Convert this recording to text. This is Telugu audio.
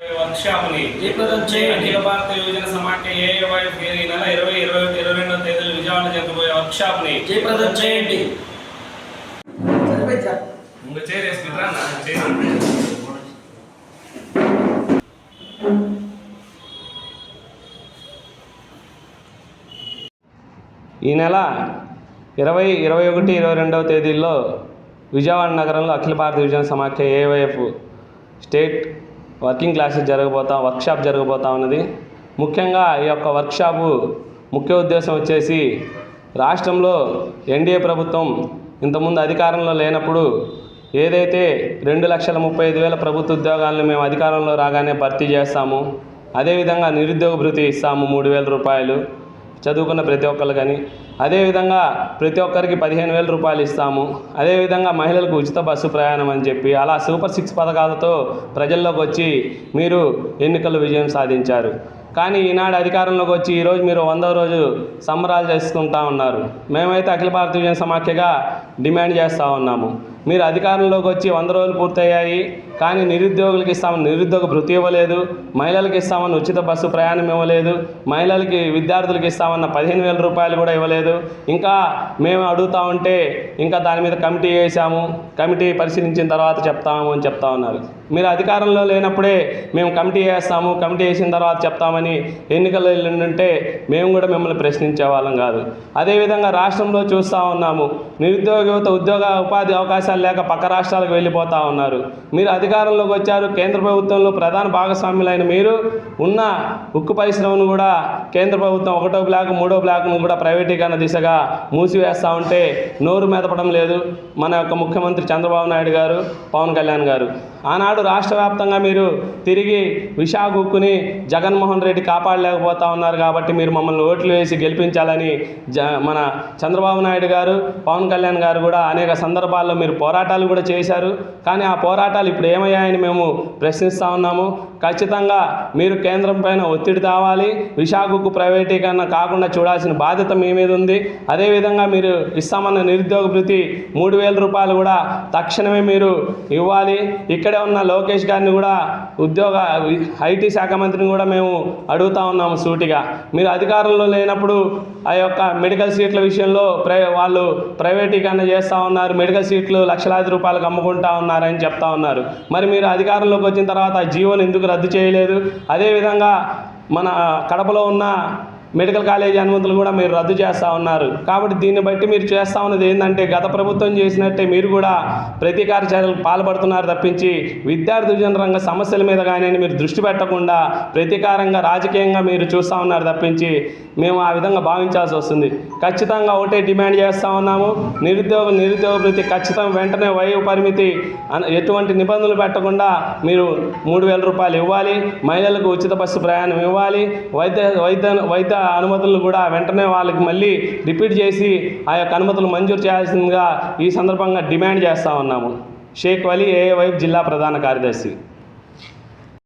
వర్క్షాప్ని. అఖిల భారత యువజన సమాఖ్య ఏఐవైఎఫ్ ఈ నెల ఇరవై ఇరవై ఒకటి ఇరవై రెండో తేదీలు విజయవాడ జరగబోయే వర్క్షాప్ని జయప్రదం చేయండి. ఇంక ఈ నెల ఇరవై ఇరవై ఒకటి ఇరవై రెండవ తేదీల్లో విజయవాడ నగరంలో అఖిల భారత విజయన సమాఖ్య ఏవైఎఫ్ స్టేట్ వర్కింగ్ క్లాసెస్ జరగబోతా వర్క్షాప్ జరగబోతా ఉన్నది ముఖ్యంగా ఈ యొక్క వర్క్షాపు ముఖ్య ఉద్దేశం వచ్చేసి రాష్ట్రంలో ఎన్డీఏ ప్రభుత్వం ఇంతకుముందు అధికారంలో లేనప్పుడు ఏదైతే రెండు లక్షల ముప్పై ఐదు వేల ప్రభుత్వ ఉద్యోగాలను మేము అధికారంలో రాగానే భర్తీ చేస్తాము అదేవిధంగా నిరుద్యోగ భృతి ఇస్తాము మూడు వేల రూపాయలు. చదువుకున్న ప్రతి ఒక్కరు కానీ అదేవిధంగా ప్రతి ఒక్కరికి పదిహేను వేల రూపాయలు ఇస్తాము అదేవిధంగా మహిళలకు ఉచిత బస్సు ప్రయాణం అని చెప్పి అలా సూపర్ సిక్స్ పథకాలతో ప్రజల్లోకి వచ్చి మీరు ఎన్నికల్లో విజయం సాధించారు. కానీ ఈనాడు అధికారంలోకి వచ్చి ఈరోజు మీరు వందో రోజు సంబరాలు చేసుకుంటా ఉన్నారు. మేమైతే అఖిల భారత విజయ సమాఖ్యగా డిమాండ్ చేస్తూ ఉన్నాము. మీరు అధికారంలోకి వచ్చి వంద రోజులు పూర్తయ్యాయి కానీ నిరుద్యోగులకు ఇస్తామని నిరుద్యోగ భృతి ఇవ్వలేదు మహిళలకు ఇస్తామని ఉచిత బస్సు ప్రయాణం ఇవ్వలేదు మహిళలకి విద్యార్థులకు ఇస్తామన్న పదిహేను వేల రూపాయలు కూడా ఇవ్వలేదు. ఇంకా మేము అడుగుతా ఉంటే ఇంకా దాని మీద కమిటీ వేసాము కమిటీ పరిశీలించిన తర్వాత చెప్తాము అని చెప్తా ఉన్నారు. మీరు అధికారంలో లేనప్పుడే మేము కమిటీ వేస్తాము కమిటీ వేసిన తర్వాత చెప్తామని ఎన్నికల్లో ఉంటే మేము కూడా మిమ్మల్ని ప్రశ్నించే వాళ్ళం కాదు. అదేవిధంగా రాష్ట్రంలో చూస్తూ ఉన్నాము నిరుద్యోగ యువత ఉద్యోగ ఉపాధి అవకాశం అవకాశాలు లేక పక్క రాష్ట్రాలకు వెళ్ళిపోతూ ఉన్నారు. మీరు అధికారంలోకి వచ్చారు కేంద్ర ప్రభుత్వంలో ప్రధాన భాగస్వాములైన మీరు ఉన్న ఉక్కు పరిశ్రమను కూడా కేంద్ర ప్రభుత్వం ఒకటో బ్లాక్ మూడో బ్లాక్ను కూడా ప్రైవేటీకరణ దిశగా మూసివేస్తూ ఉంటే నోరు మెదపడం లేదు. మన యొక్క ముఖ్యమంత్రి చంద్రబాబు నాయుడు గారు పవన్ కళ్యాణ్ గారు. ఆనాడు రాష్ట్ర వ్యాప్తంగా మీరు తిరిగి విశాఖ ఉక్కుని జగన్మోహన్ రెడ్డి కాపాడలేకపోతా ఉన్నారు కాబట్టి మీరు మమ్మల్ని ఓట్లు వేసి గెలిపించాలని జ మన చంద్రబాబు నాయుడు గారు పవన్ కళ్యాణ్ గారు కూడా అనేక సందర్భాల్లో మీరు పోరాటాలు కూడా చేశారు. కానీ ఆ పోరాటాలు ఇప్పుడు ఏమయ్యాయని మేము ప్రశ్నిస్తూ ఉన్నాము. ఖచ్చితంగా మీరు కేంద్రం పైన ఒత్తిడి తేవాలి. విశాఖకు ప్రైవేటీకరణ కాకుండా చూడాల్సిన బాధ్యత మీ మీద ఉంది. అదేవిధంగా మీరు ఇస్తామన్న నిరుద్యోగ భృతి మూడు వేల రూపాయలు కూడా తక్షణమే మీరు ఇవ్వాలి. ఇక్కడే ఉన్న లోకేష్ గారిని కూడా ఉద్యోగ ఐటీ శాఖ మంత్రిని కూడా మేము అడుగుతా ఉన్నాము సూటిగా. మీరు అధికారంలో లేనప్పుడు ఆ యొక్క మెడికల్ సీట్ల విషయంలో ప్రై వాళ్ళు ప్రైవేటీకరణ చేస్తూ ఉన్నారు. మెడికల్ సీట్లు లక్షలాది రూపాయలకు అమ్ముకుంటా ఉన్నారని చెప్తా ఉన్నారు. మరి మీరు అధికారంలోకి వచ్చిన తర్వాత ఆ జీవోని ఎందుకు రద్దు చేయలేదు? అదేవిధంగా మన కడపలో ఉన్న మెడికల్ కాలేజీ అనుమతులు కూడా మీరు రద్దు చేస్తూ ఉన్నారు. కాబట్టి దీన్ని బట్టి మీరు చేస్తూ ఉన్నది ఏంటంటే గత ప్రభుత్వం చేసినట్టే మీరు కూడా ప్రతీకార చర్యలకు పాల్పడుతున్నారు తప్పించి విద్యార్థి విజన రంగ సమస్యల మీద కానీ మీరు దృష్టి పెట్టకుండా ప్రతీకారంగా రాజకీయంగా మీరు చూస్తూ ఉన్నారు తప్పించి మేము ఆ విధంగా భావించాల్సి వస్తుంది. ఖచ్చితంగా ఒకటే డిమాండ్ చేస్తూ ఉన్నాము. నిరుద్యోగ నిరుద్యోగ ప్రతి ఖచ్చితంగా వెంటనే వయో పరిమితి ఎటువంటి నిబంధనలు పెట్టకుండా మీరు మూడు వేల రూపాయలు ఇవ్వాలి. మహిళలకు ఉచిత బస్సు ప్రయాణం ఇవ్వాలి. వైద్య వైద్య వైద్య అనుమతులను కూడా వెంటనే వాళ్ళకి మళ్ళీ రిపీట్ చేసి ఆ యొక్క అనుమతులు మంజూరు చేయాల్సిందిగా ఈ సందర్భంగా డిమాండ్ చేస్తా ఉన్నాము. షేక్ వలీ ఏఏ వైపు జిల్లా ప్రధాన కార్యదర్శి.